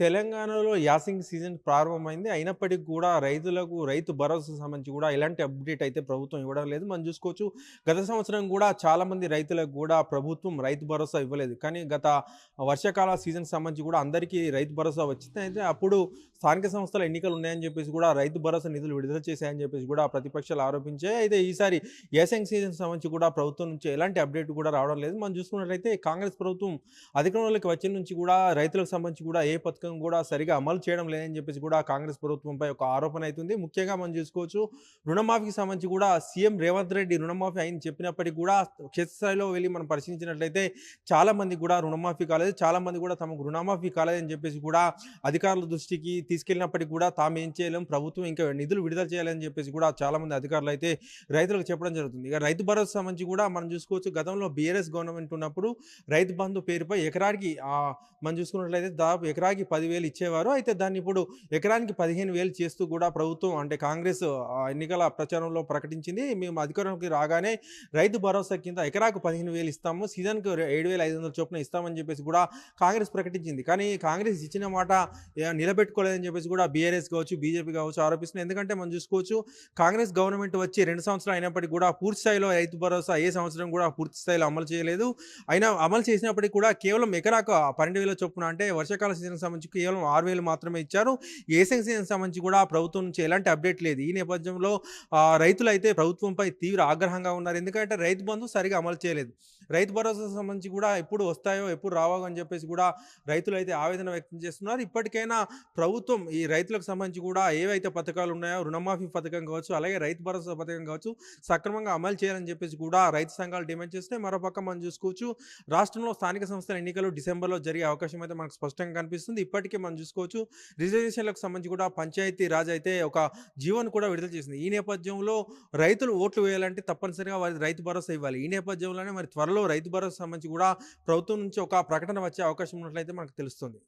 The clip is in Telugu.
తెలంగాణలో యాసింగ్ సీజన్ ప్రారంభమైంది. అయినప్పటికీ కూడా రైతులకు రైతు భరోసా సంబంధించి కూడా ఎలాంటి అప్డేట్ అయితే ప్రభుత్వం ఇవ్వడం లేదు. మనం చూసుకోవచ్చు గత సంవత్సరం కూడా చాలామంది రైతులకు కూడా ప్రభుత్వం రైతు భరోసా ఇవ్వలేదు. కానీ గత వర్షాకాల సీజన్ సంబంధించి కూడా అందరికీ రైతు భరోసా వచ్చింది. అయితే అప్పుడు స్థానిక సంస్థల ఎన్నికలు ఉన్నాయని చెప్పేసి కూడా రైతు భరోసా నిధులు విడుదల చేశాయని చెప్పేసి కూడా ప్రతిపక్షాలు ఆరోపించాయి. అయితే ఈసారి యాసింగ్ సీజన్ సంబంధించి కూడా ప్రభుత్వం నుంచి ఎలాంటి అప్డేట్ కూడా రావడం లేదు. మనం చూసుకున్నట్లయితే కాంగ్రెస్ ప్రభుత్వం అధికారంలోకి వచ్చిన నుంచి కూడా రైతులకు సంబంధించి కూడా ఏ పథకం కూడా సరిగా అమలు చేయడం లేదని చెప్పేసి కూడా కాంగ్రెస్ ప్రభుత్వంపై ఒక ఆరోపణ అవుతుంది. ముఖ్యంగా మనం చూసుకోవచ్చు రుణమాఫీకి సంబంధించి కూడా సీఎం రేవంత్ రెడ్డి రుణమాఫీ అయింది చెప్పినప్పటికీ కూడా క్షేత్రస్థాయిలో వెళ్ళి మనం పరిశీలించినట్లయితే చాలామంది కూడా రుణమాఫీ కాలేదు. చాలా మంది కూడా తమకు రుణమాఫీ కాలేదని చెప్పేసి కూడా అధికారుల దృష్టికి తీసుకెళ్ళినప్పటికీ కూడా తాము ఏం చేయలేం ప్రభుత్వం ఇంకా నిధులు విడుదల చేయాలని చెప్పేసి కూడా చాలా మంది అధికారులు అయితే రైతులకు చెప్పడం జరుగుతుంది. ఇక రైతు భరోసా సంబంధించి కూడా మనం చూసుకోవచ్చు గతంలో బీఆర్ఎస్ గవర్నమెంట్ ఉన్నప్పుడు రైతు బంధు పేరుపై ఎకరానికి మనం చూసుకున్నట్లయితే దాదాపు ఎకరాకి పదివేలు ఇచ్చేవారు. అయితే దాన్ని ఇప్పుడు ఎకరానికి 15,000 చేస్తూ కూడా ప్రభుత్వం అంటే కాంగ్రెస్ ఎన్నికల ప్రచారంలో ప్రకటించింది. మేము అధికారంలోకి రాగానే రైతు భరోసా కింద ఎకరాకు 15,000 ఇస్తాము. సీజన్‌కి ఏడు వేల ఐదు వందల చొప్పున ఇస్తామని చెప్పేసి కూడా కాంగ్రెస్ ప్రకటించింది. కానీ కాంగ్రెస్ ఇచ్చిన మాట నిలబెట్టుకోలేదని చెప్పేసి కూడా బీఆర్ఎస్ కావచ్చు, బీజేపీ కావచ్చు ఆరోపిస్తుంది. ఎందుకంటే మనం చూసుకోవచ్చు కాంగ్రెస్ గవర్నమెంట్ వచ్చి రెండు సంవత్సరాలు అయినప్పటికీ కూడా పూర్తి స్థాయిలో రైతు భరోసా ఏ సంవత్సరం కూడా పూర్తి స్థాయిలో అమలు చేయలేదు. అయినా అమలు చేసినప్పటికీ కూడా కేవలం ఎకరాకు 12,000 చొప్పున అంటే వర్షాకాల సీజన్‌కి సంబంధించి కేవలం ఆరు వేలు మాత్రమే ఇచ్చారు. ఏసంగి సంబంధించి కూడా ప్రభుత్వం నుంచి ఎలాంటి అప్డేట్ లేదు. ఈ నేపథ్యంలో రైతులైతే ప్రభుత్వంపై తీవ్ర ఆగ్రహంగా ఉన్నారు. ఎందుకంటే రైతు బంధు సరిగా అమలు చేయలేదు. రైతు భరోసా సంబంధించి కూడా ఎప్పుడు వస్తాయో, ఎప్పుడు రావో అని చెప్పేసి కూడా రైతులైతే ఆవేదన వ్యక్తం చేస్తున్నారు. ఇప్పటికైనా ప్రభుత్వం ఈ రైతులకు సంబంధించి కూడా ఏవైతే పథకాలు ఉన్నాయో రుణమాఫీ పథకం కావచ్చు, అలాగే రైతు భరోసా పథకం కావచ్చు సక్రమంగా అమలు చేయాలని చెప్పేసి కూడా రైతు సంఘాలు డిమాండ్ చేస్తే మరోపక్క మనం చూసుకోవచ్చు రాష్ట్రంలో స్థానిక సంస్థల ఎన్నికలు డిసెంబర్‌లో జరిగే అవకాశం అయితే మనకు స్పష్టంగా కనిపిస్తుంది. ఇప్పటికే మనం చూసుకోవచ్చు రిజర్వేషన్‌లకు సంబంధించి కూడా పంచాయతీ రాజ్ అయితే ఒక జీవోను కూడా విడుదల చేసింది. ఈ నేపథ్యంలో రైతులు ఓట్లు వేయాలంటే తప్పనిసరిగా వారి రైతు భరోసా ఇవ్వాలి. ఈ నేపథ్యంలోనే మరి త్వరలో త్వరలో రైతు భరోసా సంబంధించి కూడా ప్రభుత్వం నుంచి ఒక ప్రకటన వచ్చే అవకాశం ఉన్నట్లయితే మనకు తెలుస్తుంది.